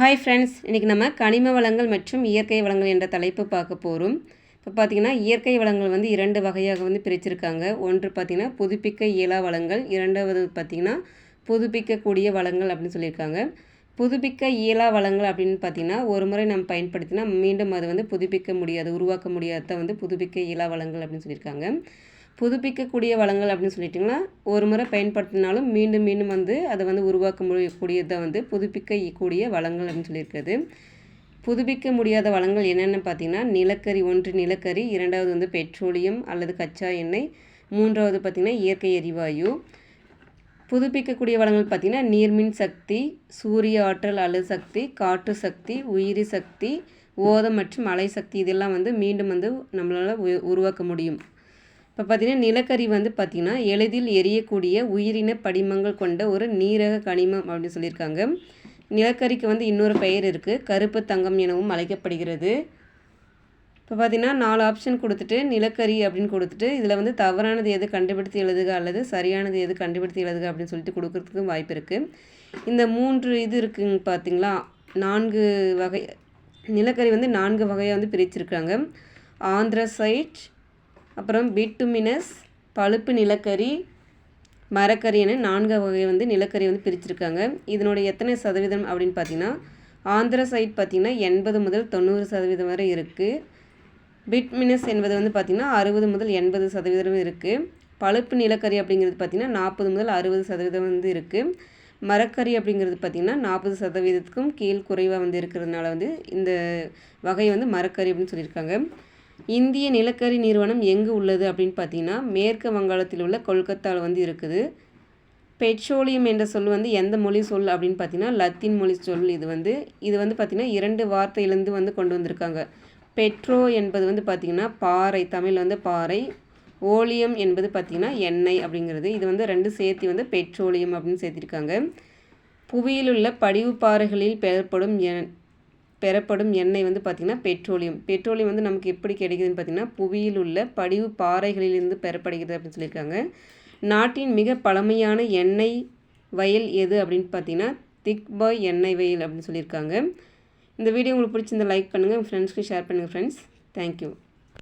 Hi friends இன்றைக்கி நம்ம கனிம வளங்கள் மற்றும் இயற்கை வளங்கள் என்ற தலைப்பு பார்க்க போகிறோம் இப்போ பார்த்திங்கன்னா இயற்கை வளங்கள் வந்து இரண்டு வகையாக வந்து பிரிச்சிருக்காங்க. ஒன்று பார்த்திங்கன்னா புதுப்பிக்க இயலா வளங்கள். இரண்டாவது பார்த்திங்கன்னா புதுப்பிக்கக்கூடிய வளங்கள் அப்படின்னு சொல்லியிருக்காங்க. புதுப்பிக்க இயலா வளங்கள் அப்படின்னு பார்த்திங்கன்னா ஒரு முறை நம்ம பயன்படுத்தினா மீண்டும் அதை வந்து புதுப்பிக்க முடியாது உருவாக்க முடியாத வந்து புதுப்பிக்க இயலா வளங்கள் அப்படின்னு சொல்லியிருக்காங்க. புதுப்பிக்கக்கூடிய வளங்கள் அப்படின்னு சொல்லிட்டிங்கன்னா ஒரு முறை பயன்படுத்தினாலும் மீண்டும் மீண்டும் வந்து அதை வந்து உருவாக்க முடியக்கூடியதை வந்து புதுப்பிக்கக்கூடிய வளங்கள் அப்படின்னு சொல்லியிருக்கிறது. புதுப்பிக்க முடியாத வளங்கள் என்னென்னு பார்த்தீங்கன்னா நிலக்கரி ஒன்று நிலக்கரி இரண்டாவது வந்து பெட்ரோலியம் அல்லது கச்சா எண்ணெய் மூன்றாவது பார்த்திங்கன்னா இயற்கை எரிவாயு. புதுப்பிக்கக்கூடிய வளங்கள் பார்த்திங்கன்னா நீர்மின் சக்தி சூரிய ஆற்றல் அல்லது சக்தி காற்று சக்தி உயிரி சக்தி ஓதம் மற்றும் அலை சக்தி இதெல்லாம் வந்து மீண்டும் வந்து நம்மளால் உருவாக்க முடியும். இப்போ பார்த்திங்கன்னா நிலக்கரி வந்து பார்த்திங்கன்னா எளிதில் எரியக்கூடிய உயிரின படிமங்கள் கொண்ட ஒரு நீரக கனிமம் அப்படின்னு சொல்லியிருக்காங்க. நிலக்கரிக்கு வந்து இன்னொரு பெயர் இருக்குது கருப்பு தங்கம் எனவும் அழைக்கப்படுகிறது. இப்போ பார்த்திங்கன்னா நாலு ஆப்ஷன் கொடுத்துட்டு நிலக்கரி அப்படின்னு கொடுத்துட்டு இதில் வந்து தவறானது எது கண்டுபிடித்து எழுதுக அல்லது சரியானது எது கண்டுபிடித்து எழுதுக அப்படின்னு சொல்லிட்டு கொடுக்குறதுக்கும் வாய்ப்பு இருக்குது இந்த மூன்று இது இருக்குங்க பார்த்திங்களா நான்கு வகை நிலக்கரி வந்து நான்கு வகையாக வந்து பிரிச்சிருக்காங்க. ஆந்திரசைட் அப்புறம் பிட்டுமினஸ் பழுப்பு நிலக்கரி மரக்கறி என நான்கு வகை வந்து நிலக்கரி வந்து பிரிச்சிருக்காங்க. இதனுடைய எத்தனை சதவீதம் அப்படின்னு பார்த்தீங்கன்னா ஆந்திர சைட் பார்த்திங்கன்னா எண்பது முதல் தொண்ணூறு சதவீதம் வரை இருக்குது பிட்மினஸ் என்பது வந்து பார்த்திங்கன்னா அறுபது முதல் எண்பது சதவீதம் இருக்குது பழுப்பு நிலக்கரி அப்படிங்கிறது பார்த்திங்கன்னா நாற்பது முதல் அறுபது சதவீதம் வந்து இருக்குது மரக்கறி அப்படிங்கிறது பார்த்திங்கன்னா நாற்பது சதவீதத்துக்கும் கீழ் குறைவாக வந்து இருக்கிறதுனால வந்து இந்த வகை வந்து மரக்கறி அப்படின்னு சொல்லியிருக்காங்க. இந்திய நிலக்கரி நிறுவனம் எங்கு உள்ளது அப்படின்னு பார்த்தீங்கன்னா மேற்கு வங்காளத்தில் உள்ள கொல்கத்தாவில் வந்து இருக்குது. பெட்ரோலியம் என்ற சொல் வந்து எந்த மொழி சொல் அப்படின்னு பார்த்தீங்கன்னா லத்தீன் மொழி சொல் இது வந்து இது வந்து பார்த்திங்கன்னா இரண்டு வார்த்தையிலேருந்து வந்து கொண்டு வந்திருக்காங்க. பெட்ரோ என்பது வந்து பார்த்திங்கன்னா பாறை தமிழ் வந்து பாறை ஓலியம் என்பது பார்த்திங்கன்னா எண்ணெய் அப்படிங்கிறது. இது வந்து ரெண்டு சேர்த்து வந்து பெட்ரோலியம் அப்படின்னு சேர்த்திருக்காங்க. புவியிலுள்ள படிவு பாறைகளில் பெறப்படும் பெறப்படும் எண்ணெய் வந்து பார்த்திங்கன்னா பெட்ரோலியம். பெட்ரோலியம் வந்து நமக்கு எப்படி கிடைக்குதுன்னு பார்த்திங்கன்னா புவியில் உள்ள படிவு பாறைகளிலிருந்து பெறப்படுகிறது அப்படின்னு சொல்லியிருக்காங்க. நாட்டின் மிக பழமையான எண்ணெய் வயல் எது அப்படின்னு பார்த்தீங்கன்னா திக்பாய் எண்ணெய் வயல் அப்படின்னு சொல்லியிருக்காங்க. இந்த வீடியோ உங்களுக்கு பிடிச்சிருந்த லைக் பண்ணுங்கள் ஃப்ரெண்ட்ஸ்க்கு ஷேர் பண்ணுங்கள் ஃப்ரெண்ட்ஸ் தேங்க்யூ